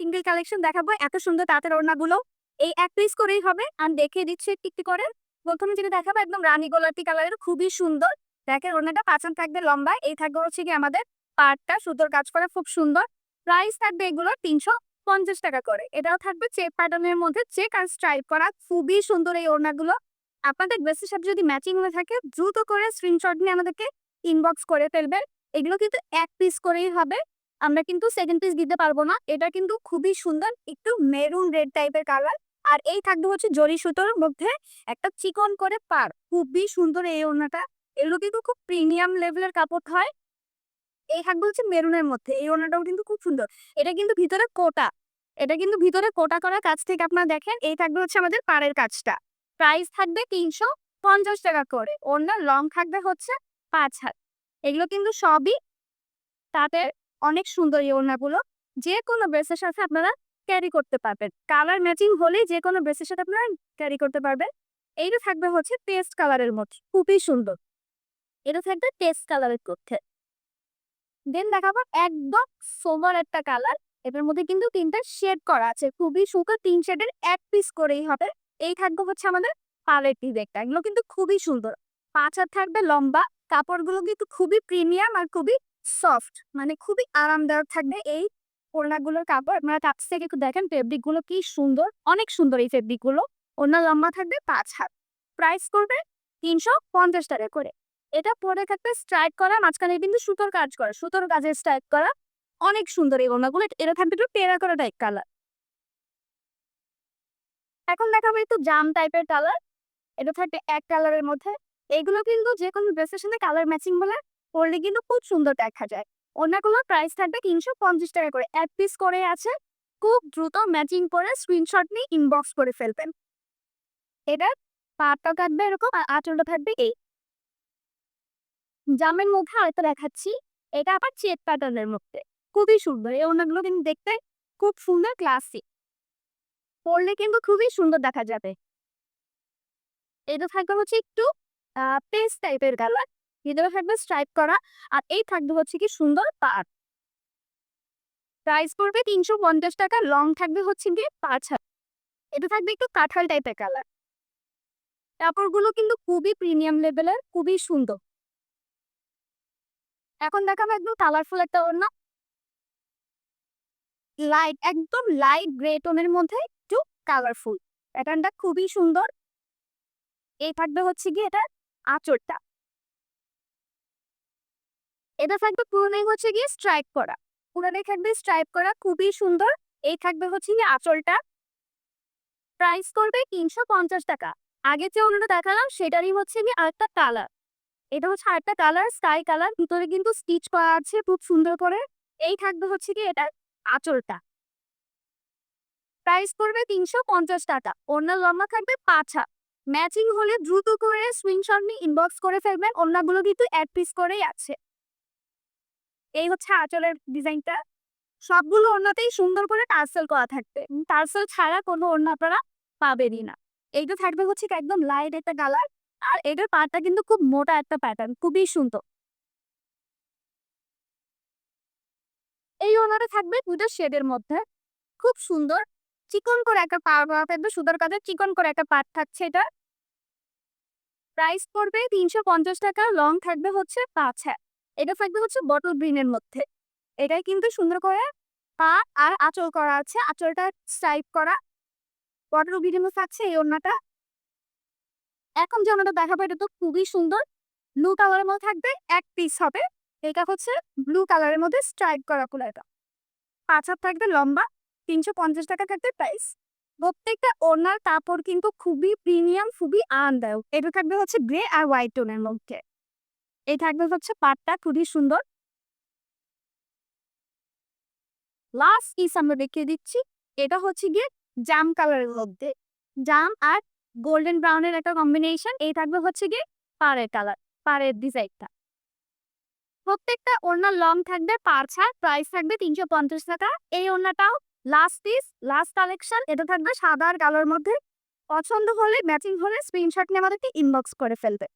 Single collection দেখাবো, এত সুন্দর তাঁতের ওড়নাগুলো। এই এক পিস করেই হবে আমি দেখিয়ে দিচ্ছি একটু করে। প্রথমে যেটা দেখাবো, একদম রানী গোলাপি কালারের, খুবই সুন্দর। দেখেন, ওড়নাটা পাঁচান থাকবে লম্বা, এই থাকবে হচ্ছে কি আমাদের পাটটা, সুতোর কাজ করা খুব সুন্দর। প্রাইস থাকবে এগুলো তিনশো পঞ্চাশ টাকা করে। এটাও থাকবে চেক প্যাটার্নের মধ্যে চেক আর স্ট্রাইপ করা, খুবই সুন্দর এই ওড়নাগুলো। আপনাদের ড্রেসের সাথে যদি ম্যাচিং হয়ে থাকে, দ্রুত করে স্ক্রিনশট নিয়ে আমাদেরকে ইনবক্স করে ফেলবেন। এগুলো কিন্তু এক পিস করেই হবে। আমরা কিন্তু সেকেন্ড পিস দিতে পারব না। এটা কিন্তু খুবই সুন্দর, একটু মেরুন রেড টাইপের কালার আর এই থাকবে হচ্ছে জরি সুতোর মধ্যে একটা চিকন করে পার খুবই সুন্দর এই ওড়নাটা। এগুলো কিন্তু খুব প্রিমিয়াম লেভেলের কাপড় হয়। এই থাকবে হচ্ছে মেরুনের মধ্যে। এই ওড়নাটাও কিন্তু খুব সুন্দর। এটা কিন্তু ভিতরে কোটা। এটা কিন্তু ভিতরে কোটা করা কাজ থেকে আপনারা দেখেন, এই থাকবে হচ্ছে আমাদের পাড়ের কাজটা। প্রাইস থাকবে তিনশো পঞ্চাশ টাকা করে। ওড়নার লং থাকবে হচ্ছে পাঁচ হাত। এগুলো কিন্তু সবই তাদের অনেক সুন্দর এই ওড়নাগুলো যে কোনো ড্রেসের সাথে আপনারা ক্যারি করতে পারবেন। কালার ম্যাচিং হলেই যে কোনো ড্রেসের সাথে আপনারা ক্যারি করতে পারবেন। এইটা থাকবে হচ্ছে পেস্ট কালারের মধ্যে। খুবই সুন্দর। এটা থাকবে পেস্ট কালারের মধ্যে। দেন দেখাবো একদম সোমার একটা কালার এটার মধ্যে কিন্তু তিনটা শেড করা আছে। খুবই সুন্দর। তিন শেডের এক পিস করেই হবে। এই থাকবে হচ্ছে আমাদের পালের ডিজাইনটা এগুলো কিন্তু খুবই সুন্দর। পাঁচ হাত থাকবে লম্বা। কাপড়গুলো কিন্তু খুবই প্রিমিয়াম আর খুবই সফট মানে খুবই আরামদায়ক থাকবে। এই ওড়নাগুলোর কাপড়, আপনারা কাছ থেকে একটু দেখেন ফেব্রিকগুলো কি সুন্দর, অনেক সুন্দর এই ফেব্রিকগুলো ওড়না লম্বা থাকবে পাঁচ হাত। প্রাইস করবে তিনশো পঞ্চাশ টাকা করে। এটা পরে থাকবে স্ট্রাইক করা, মাঝখানে কিন্তু সুতোর কাজ করা, সুতোর কাজে স্ট্রাইক করা। অনেক সুন্দর এই ওড়নাগুলো। এটা থাকবে একটু টেরা করা টাইপ কালার এখন দেখাবো একটু জাম টাইপের কালার এটা থাকবে এক কালারের মধ্যে। এগুলো কিন্তু যে কোনো ড্রেসের সাথে কালার ম্যাচিং বলে পরলে কিন্তু খুব সুন্দর দেখা যায়। অন্যগুলোর প্রাইস থাকবে তিনশো পঞ্চাশ টাকা করে। এক পিস করে আছে। খুব দ্রুত ম্যাচিং করে স্ক্রিনশট নিয়ে ইনবক্স করে ফেলবেন। এটার পাটটা থাকবে এরকম আর আঁচলটা থাকবে এই। জামের মধ্যে আরেকটা দেখাচ্ছি। এটা আবার চেট প্যাটার্নের মধ্যে। খুবই সুন্দর। এই ওনাগুলো কিন্তু দেখতে খুব সুন্দর ক্লাসিক পরলে কিন্তু খুবই সুন্দর দেখা যাবে। এটা থাকবে হচ্ছে একটু পেস্ট টাইপের কালার ভিতরে থাকবে স্ট্রাইপ করা। আর এই থাকবে হচ্ছে কি সুন্দর পাট প্রাইস পড়বে তিনশো পঞ্চাশ টাকা লং থাকবে হচ্ছে গিয়ে পাঁচ এটা থাকবে একটু কাঁঠাল টাইপের কালার কাপড়গুলো কিন্তু খুবই প্রিমিয়াম লেভেলের খুবই সুন্দর। এখন দেখাবো একদম কালারফুল একটা ওড়না। লাইট একদম লাইট গ্রে টোনের মধ্যে একটু কালারফুল প্যাটার্নটা খুবই সুন্দর। এই থাকবে হচ্ছে কি এটা আঁচড়টা। এটা থাকবে পুরোটাই হচ্ছে গিয়ে স্ট্রাইপ করা। পুরোটাই থাকবে স্ট্রাইপ করা, খুবই সুন্দর। এই থাকবে হচ্ছে গিয়ে আঁচলটা। প্রাইস করবে তিনশো পঞ্চাশ টাকা। আগে যে অন্যটা দেখালাম, সেটারই হচ্ছে গিয়ে আরেকটা কালার এটা হচ্ছে আরেকটা কালার স্কাই কালার ভিতরে কিন্তু স্টিচ করা আছে খুব সুন্দর করে। এই থাকবে হচ্ছে কি এটা আঁচলটা। প্রাইস করবে তিনশো পঞ্চাশ টাকা। অন্য লম্বা থাকবে হাত। ম্যাচিং হলে দ্রুত করে স্ক্রিনশট নিয়ে ইনবক্স করে ফেলবেন। অন্যগুলো কিন্তু এক পিস করেই আছে। এই হচ্ছে আঁচলের ডিজাইনটা। সবগুলো ওড়নাতেই সুন্দর করে টার্সেল করা থাকবে। টার্সেল ছাড়া কোনো ওড়না আপনারা পাবেনই না। এইটা থাকবে হচ্ছে একদম লাইট একটা কালার আর এটার পাটটা কিন্তু খুব মোটা একটা প্যাটার্ন খুবই সুন্দর। এই ওড়নাটা থাকবে দুটো শেডের মধ্যে। খুব সুন্দর। চিকন করে একটা পাড় করা থাকবে সুন্দর কাজে চিকন করে একটা পাট থাকছে এটা। প্রাইস পড়বে তিনশো পঞ্চাশ টাকা লং থাকবে হচ্ছে পাঁচ হ্যাঁ এটা থাকবে হচ্ছে বটল গ্রিনের মধ্যে। এটাই কিন্তু সুন্দর করে পা আর আঁচল করা আছে। আঁচলটা স্টাইপ করা। বটল গ্রিনের মধ্যে থাকছে এই ওড়নাটা। এখন যে ওড়নাটা দেখাবো, এটা তো খুবই সুন্দর। ব্লু কালারের মধ্যে থাকবে এক পিস হবে। এটা হচ্ছে ব্লু কালারের মধ্যে স্ট্রাইপ করা কুলাটা পাঁচ হাত থাকবে লম্বা, তিনশো পঞ্চাশ টাকা থাকবে প্রাইস প্রত্যেকটা ওড়নার কাপড় কিন্তু খুবই প্রিমিয়াম খুবই আরামদায়ক। এটা থাকবে হচ্ছে গ্রে আর হোয়াইট টোনের মধ্যে। এই থাকবে হচ্ছে পাটটা খুবই সুন্দর। লাস্ট পিস আমরা দেখিয়ে দিচ্ছি, এটা হচ্ছে গিয়ে জাম কালারের মধ্যে। জাম আর গোল্ডেন ব্রাউনের একটা কম্বিনেশন এই থাকবে হচ্ছে গিয়ে পাড়ের কালার পাড়ের ডিজাইনটা প্রত্যেকটা ওড়নার লং থাকবে, পার ছাড় প্রাইস থাকবে তিনশো পঞ্চাশ টাকা। এই ওড়নাটাও লাস্ট পিস লাস্ট কালেকশন এটা থাকবে সাদা আর কালোর মধ্যে। পছন্দ হলে ম্যাচিং হলে স্ক্রিনশট নিয়ে আমাদেরকে ইনবক্স করে ফেলবে।